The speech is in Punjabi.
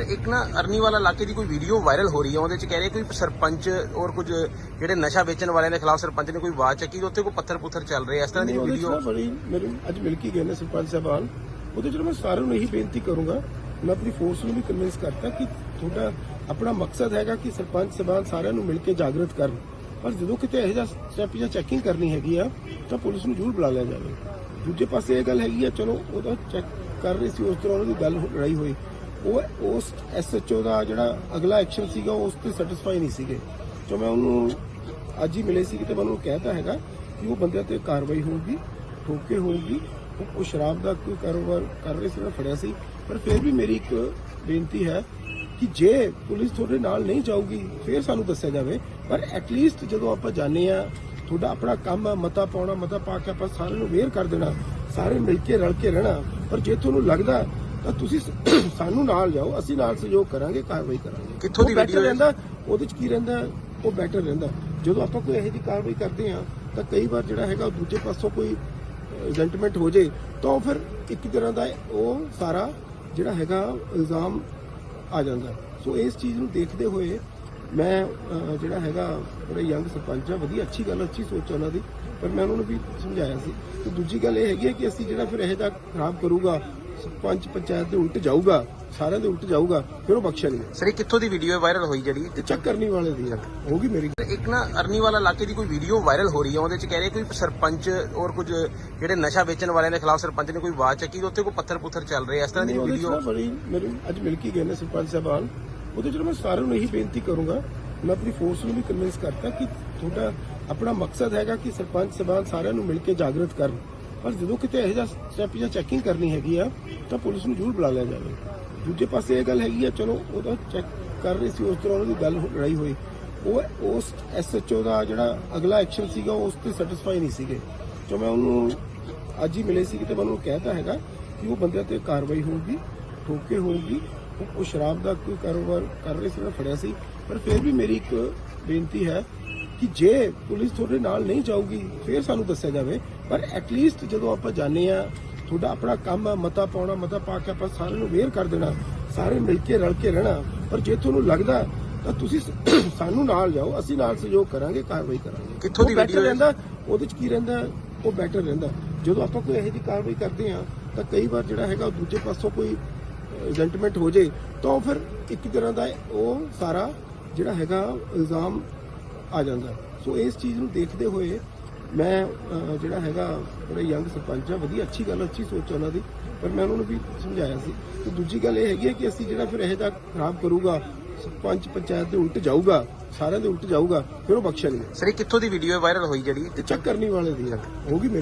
ਇੱਕ ਨਾ ਅਰਨੀ ਵਾਲਾ ਇਲਾਕੇ ਦੀ ਕੋਈ ਵੀਡੀਓ ਵਾਇਰਲ ਹੋ ਰਹੀ ਹੈ ਉਹਦੇ ਚ ਕਹਿ ਰਹੇ ਕੋਈ ਸਰਪੰਚ ਔਰ ਕੁਝ ਜਿਹੜੇ ਨਸ਼ਾ ਵੇਚਣ ਵਾਲਿਆਂ ਦੇ ਖਿਲਾਫ ਸਰਪੰਚ ਨੇ ਕੋਈ ਆਵਾਜ਼ ਚੱਕੀ ਉੱਥੇ ਕੋਈ ਪੱਥਰ ਪੁੱਥਰ ਚੱਲ ਰਹੇ ਇਸ ਤਰ੍ਹਾਂ ਦੀ ਵੀਡੀਓ ਨਾ ਬੜੀ ਮੇਰੇ ਅੱਜ ਮਿਲ ਕੇ ਗਏ ਨੇ ਸਰਪੰਚ ਸਾਹਿਬਾਨ। ਉਹਦੇ ਚ ਮੈਂ ਸਾਰਿਆਂ ਨੂੰ ਇਹੀ ਬੇਨਤੀ ਕਰੂੰਗਾ ਮੈਂ ਆਪਣੀ ਫੋਰਸ ਨੂੰ ਵੀ ਕਨਵਿੰਸ ਕਰਤਾ ਕਿ ਤੁਹਾਡਾ ਆਪਣਾ ਮਕਸਦ ਹੈਗਾ ਕਿ ਸਰਪੰਚ ਸਾਹਿਬਾਨ ਸਾਰਿਆਂ ਨੂੰ ਮਿਲ ਕੇ ਜਾਗਰਤ ਕਰਨ। ਪਰ ਜਦੋਂ ਕਿਤੇ ਇਹੋ ਜਿਹਾ ਸਟੈਪ ਜਾਂ ਚੈਕਿੰਗ ਕਰਨੀ ਹੈਗੀ ਆ ਤਾਂ ਪੁਲਿਸ ਨੂੰ ਜ਼ਰੂਰ ਬੁਲਾ ਲਿਆ ਜਾਵੇ। ਦੂਜੇ ਪਾਸੇ ਇਹ ਗੱਲ ਹੈਗੀ ਆ ਚਲੋ ਉਹਦਾ ਚੈੱਕ ਕਰ ਰਹੇ ਸੀ ਉਸ ਤਰ੍ਹਾਂ ਉਹਦੀ ਗੱਲ ਹੋ- ਲੜਾਈ ਹੋਈ। ਉਹ ਉਸ ਐਸਐਚਓ ਦਾ ਜਿਹੜਾ ਅਗਲਾ ਐਕਸ਼ਨ ਸੀਗਾ, ਉਸ ਤੇ ਸੈਟੀਸਫਾਈ ਨਹੀਂ ਸੀਗੇ। ਜੋ ਮੈਂ ਉਹਨੂੰ ਅੱਜ ਹੀ ਮਿਲੇ ਸੀ ਤੇ ਮੈਂ ਉਹਨੂੰ ਕਹਿਤਾ ਹੈਗਾ ਕਿ ਉਹ ਬੰਦਿਆਂ ਤੇ ਕਾਰਵਾਈ ਹੋਊਗੀ, ਠੋਕੇ ਹੋਊਗੀ, ਉਹ- ਸ਼ਰਾਬ ਦਾ ਕੋਈ ਕਾਰੋਬਾਰ ਕਰ ਰਹੇ ਸੀ, ਉਹਨੇ ਫੜਿਆ ਸੀ। ਪਰ ਫਿਰ ਵੀ ਮੇਰੀ ਇੱਕ ਬੇਨਤੀ ਹੈ ਕਿ ਜੇ ਪੁਲਿਸ ਤੁਹਾਡੇ ਨਾਲ ਨਹੀਂ ਜਾਊਗੀ, ਫਿਰ ਸਾਨੂੰ ਦੱਸਿਆ ਜਾਵੇ। ਪਰ ਐਟਲੀਸਟ ਜਦੋਂ ਆਪਾਂ ਜਾਣੇ ਆ ਤੁਹਾਡਾ ਆਪਣਾ ਕੰਮ ਆ, ਮਤਾ ਪਾਉਣਾ, ਮਤਾ ਪਾ ਕੇ ਆਪਾਂ ਸਾਰਿਆਂ ਨੂੰ ਵੇਅਰ ਕਰ ਦੇਣਾ, ਸਾਰੇ ਮਿਲ ਕੇ ਰਲ ਕੇ ਰਹਿਣਾ। ਪਰ ਜੇ ਤੁਹਾਨੂੰ ਲੱਗਦਾ ਤਾਂ ਤੁਸੀਂ ਸਾਨੂੰ ਨਾਲ ਜਾਓ ਅਸੀਂ ਨਾਲ ਸਹਿਯੋਗ ਕਰਾਂਗੇ ਕਾਰਵਾਈ ਕਰਾਂਗੇ। ਕਿੱਥੋਂ ਦੀ ਹੈ? ਰਹਿੰਦਾ ਉਹਦੇ ਚ ਕੀ ਰਹਿੰਦਾ ਉਹ ਬੈਟਰ ਰਹਿੰਦਾ। ਜਦੋਂ ਆਪਾਂ ਕੋਈ ਇਹੋ ਜਿਹੀ ਕਾਰਵਾਈ ਕਰਦੇ ਆ ਤਾਂ ਕਈ ਵਾਰ ਜਿਹੜਾ ਹੈਗਾ ਉਹ ਦੂਜੇ ਪਾਸੋਂ ਕੋਈ ਰਿਜ਼ਲਟਮੈਂਟ ਹੋ ਜੇ ਤਾਂ ਫਿਰ ਇੱਕ ਤਰ੍ਹਾਂ ਦਾ ਉਹ ਸਾਰਾ ਜਿਹੜਾ ਹੈਗਾ ਇਲਜ਼ਾਮ ਆ ਜਾਂਦਾ। ਸੋ ਇਸ ਚੀਜ਼ ਨੂੰ ਦੇਖਦੇ ਹੋਏ ਮੈਂ ਜਿਹੜਾ ਹੈਗਾ ਬੜੇ ਯੰਗ ਸਰਪੰਚ ਆ ਵਧੀਆ ਅੱਛੀ ਗੱਲ ਅੱਛੀ ਸੋਚ ਆ ਉਹਨਾਂ ਦੀ। ਪਰ ਮੈਂ ਉਹਨਾਂ ਨੂੰ ਵੀ ਸਮਝਾਇਆ ਸੀ ਤੇ ਦੂਜੀ ਗੱਲ ਇਹ ਹੈਗੀ ਹੈ ਕਿ ਅਸੀਂ ਜਿਹੜਾ ਫਿਰ ਇਹ ਜਿਹਾ ਖਰਾਬ ਕਰੂਗਾ ਸਰਪੰਚ ਪੰਚਾਇਤ ਦੇ ਉਲਟ ਜਾਊਗਾ ਸਾਰਿਆਂ ਦੇ ਉਲਟ ਜਾਊਗਾ ਫਿਰ ਉਹ ਬਖਸ਼ਿਆ ਨਹੀਂ। ਸਰ ਇਹ ਕਿੱਥੋਂ ਦੀ ਵੀਡੀਓ ਵਾਇਰਲ ਹੋਈ ਜਿਹੜੀ? ਤੇ ਚੈੱਕ ਕਰਨੀ ਵਾਲੇ ਦੀ ਆ। ਹੋਗੀ ਮੇਰੀ ਇੱਕ ਨਾ ਅਰਨੀ ਵਾਲਾ ਇਲਾਕੇ ਦੀ ਕੋਈ ਵੀਡੀਓ ਵਾਇਰਲ ਹੋ ਰਹੀ ਹੈ ਉਹਦੇ ਚ ਕਹਿ ਰਹੇ ਕੋਈ ਸਰਪੰਚ ਔਰ ਕੁਝ ਜਿਹੜੇ ਨਸ਼ਾ ਵੇਚਣ ਵਾਲਿਆਂ ਦੇ ਖਿਲਾਫ ਸਰਪੰਚ ਨੇ ਕੋਈ ਆਵਾਜ਼ ਚੱਕੀ ਤੇ ਉੱਥੇ ਕੋਈ ਪੱਥਰ ਪੁੱਥਰ ਚੱਲ ਰਹੇ ਆ, ਇਸ ਤਰ੍ਹਾਂ ਦੀ ਨਹੀਂ, ਉਹਦੇ 'ਚ ਵੀਡੀਓ ਨਾ ਬੜੀ ਮੇਰੇ ਅੱਜ ਮਿਲ ਕੇ ਗਏ ਨੇ ਸਰਪੰਚ ਸਾਹਿਬਾਨ। ਉਹਦੇ ਚ ਨਾ ਮੈਂ ਸਾਰਿਆਂ ਨੂੰ ਇਹੀ ਬੇਨਤੀ ਕਰੂੰਗਾ ਮੈਂ ਆਪਣੀ ਫੋਰਸ ਨੂੰ ਵੀ ਕਨਵਿੰਸ ਕਰਤਾ ਕਿ ਤੁਹਾਡਾ ਆਪਣਾ ਮਕਸਦ ਹੈਗਾ ਕਿ ਸਰਪੰਚ ਸਾਹਿਬਾਨ ਸਾਰਿਆਂ ਨੂੰ ਮਿਲ ਕੇ ਜਾਗਰਤ ਕਰਨ। ਪਰ ਜਦੋਂ ਕਿਤੇ ਇਹੋ ਜਿਹਾ ਸਟੈਪ ਜਾਂ ਚੈਕਿੰਗ ਕਰਨੀ ਹੈਗੀ ਆ, ਤਾਂ ਪੁਲਿਸ ਨੂੰ ਜ਼ਰੂਰ ਬੁਲਾ ਲਿਆ ਜਾਵੇ। ਦੂਜੇ ਪਾਸੇ ਇਹ ਗੱਲ ਹੈਗੀ ਆ, ਚਲੋ ਉਹਦਾ ਚੈੱਕ ਕਰ ਰਹੇ ਸੀ, ਉਸ ਤਰ੍ਹਾਂ ਦੀ ਗੱਲ ਲੜਾਈ ਹੋਈ। ਉਹ ਉਸ ਐਸਐਚਓ ਦਾ ਜਿਹੜਾ ਅਗਲਾ ਐਕਸ਼ਨ ਸੀਗਾ, ਉਸ ਤੇ ਸੈਟੀਸਫਾਈ ਨਹੀਂ ਸੀਗੇ। ਜੋ ਮੈਂ ਉਹਨੂੰ ਅੱਜ ਹੀ ਮਿਲੇ ਸੀ ਤੇ ਮੈਂ ਉਹਨੂੰ ਕਹਿਤਾ ਹੈਗਾ ਕਿ ਉਹ ਬੰਦਿਆਂ ਤੇ ਕਾਰਵਾਈ ਹੋਊਗੀ, ਠੋਕੇ ਹੋਊਗੀ ਉਹ ਸ਼ਰਾਬ ਦਾ ਕੋਈ ਕਾਰੋਬਾਰ ਕਰ ਰਹੇ ਸੀ, ਉਹਨੇ ਫੜਿਆ ਸੀ। ਪਰ ਫਿਰ ਵੀ ਮੇਰੀ ਇੱਕ ਬੇਨਤੀ ਹੈ ਕਿ ਜੇ ਪੁਲਿਸ ਤੁਹਾਡੇ ਨਾਲ ਨਹੀਂ ਜਾਊਗੀ ਫਿਰ ਸਾਨੂੰ ਦੱਸਿਆ ਜਾਵੇ। ਪਰ ਐਟਲੀਸਟ ਜਦੋਂ ਆਪਾਂ ਜਾਣੇ ਆ ਤੁਹਾਡਾ ਆਪਣਾ ਕੰਮ ਆ ਮਤਾ ਪਾਉਣਾ ਮਤਾ ਪਾ ਕੇ ਆਪਾਂ ਸਾਰਿਆਂ ਨੂੰ ਵੇਅਰ ਕਰ ਦੇਣਾ ਸਾਰੇ ਮਿਲ ਕੇ ਰਲ ਕੇ ਰਹਿਣਾ। ਪਰ ਜੇ ਤੁਹਾਨੂੰ ਲੱਗਦਾ ਤਾਂ ਤੁਸੀਂ ਸਾਨੂੰ ਨਾਲ ਜਾਓ ਅਸੀਂ ਨਾਲ ਸਹਿਯੋਗ ਕਰਾਂਗੇ ਕਾਰਵਾਈ ਕਰਾਂਗੇ। ਕਿੱਥੋਂ ਦੀ ਹੈ? ਰਹਿੰਦਾ ਉਹਦੇ ਚ ਕੀ ਰਹਿੰਦਾ ਉਹ ਬੈਟਰ ਰਹਿੰਦਾ। ਜਦੋਂ ਆਪਾਂ ਕੋਈ ਇਹੋ ਜਿਹੀ ਕਾਰਵਾਈ ਕਰਦੇ ਆ ਤਾਂ ਕਈ ਵਾਰ ਜਿਹੜਾ ਹੈਗਾ ਉਹ ਦੂਜੇ ਪਾਸੋਂ ਕੋਈ ਰਿਜ਼ਲਟਮੈਂਟ ਹੋ ਜੇ ਤਾਂ ਫਿਰ ਇੱਕ ਤਰ੍ਹਾਂ ਦਾ ਉਹ ਸਾਰਾ ਜਿਹੜਾ ਹੈਗਾ ਇਲਜ਼ਾਮ ਆ ਜਾਂਦਾ। ਸੋ ਇਸ ਚੀਜ਼ ਨੂੰ ਦੇਖਦੇ ਹੋਏ ਮੈਂ ਜਿਹੜਾ ਹੈਗਾ ਬੜੇ ਯੰਗ ਸਰਪੰਚ ਆ ਵਧੀਆ ਅੱਛੀ ਗੱਲ ਅੱਛੀ ਸੋਚ ਆ ਉਹਨਾਂ ਦੀ। ਪਰ ਮੈਂ ਉਹਨਾਂ ਨੂੰ ਵੀ ਸਮਝਾਇਆ ਸੀ। ਤੇ ਦੂਜੀ ਗੱਲ ਇਹ ਹੈਗੀ ਹੈ ਕਿ ਅਸੀਂ ਜਿਹੜਾ ਫਿਰ ਇਹ ਜਿਹਾ ਖਰਾਬ ਕਰੂਗਾ ਸਰਪੰਚ ਪੰਚਾਇਤ ਦੇ ਉਲਟ ਜਾਊਗਾ ਸਾਰਿਆਂ ਦੇ ਉਲਟ ਜਾਊਗਾ ਫਿਰ ਉਹ ਬਖਸ਼ਿਆ ਨਹੀਂ ਸਰ ਇਹ ਕਿੱਥੋਂ ਦੀ ਵੀਡੀਓ ਵਾਇਰਲ ਹੋਈ ਜਿਹੜੀ? ਚੈੱਕ ਕਰਨੀ ਵਾਲੇ ਦੀ ਆ। ਹੋਗੀ ਮੇਰੀ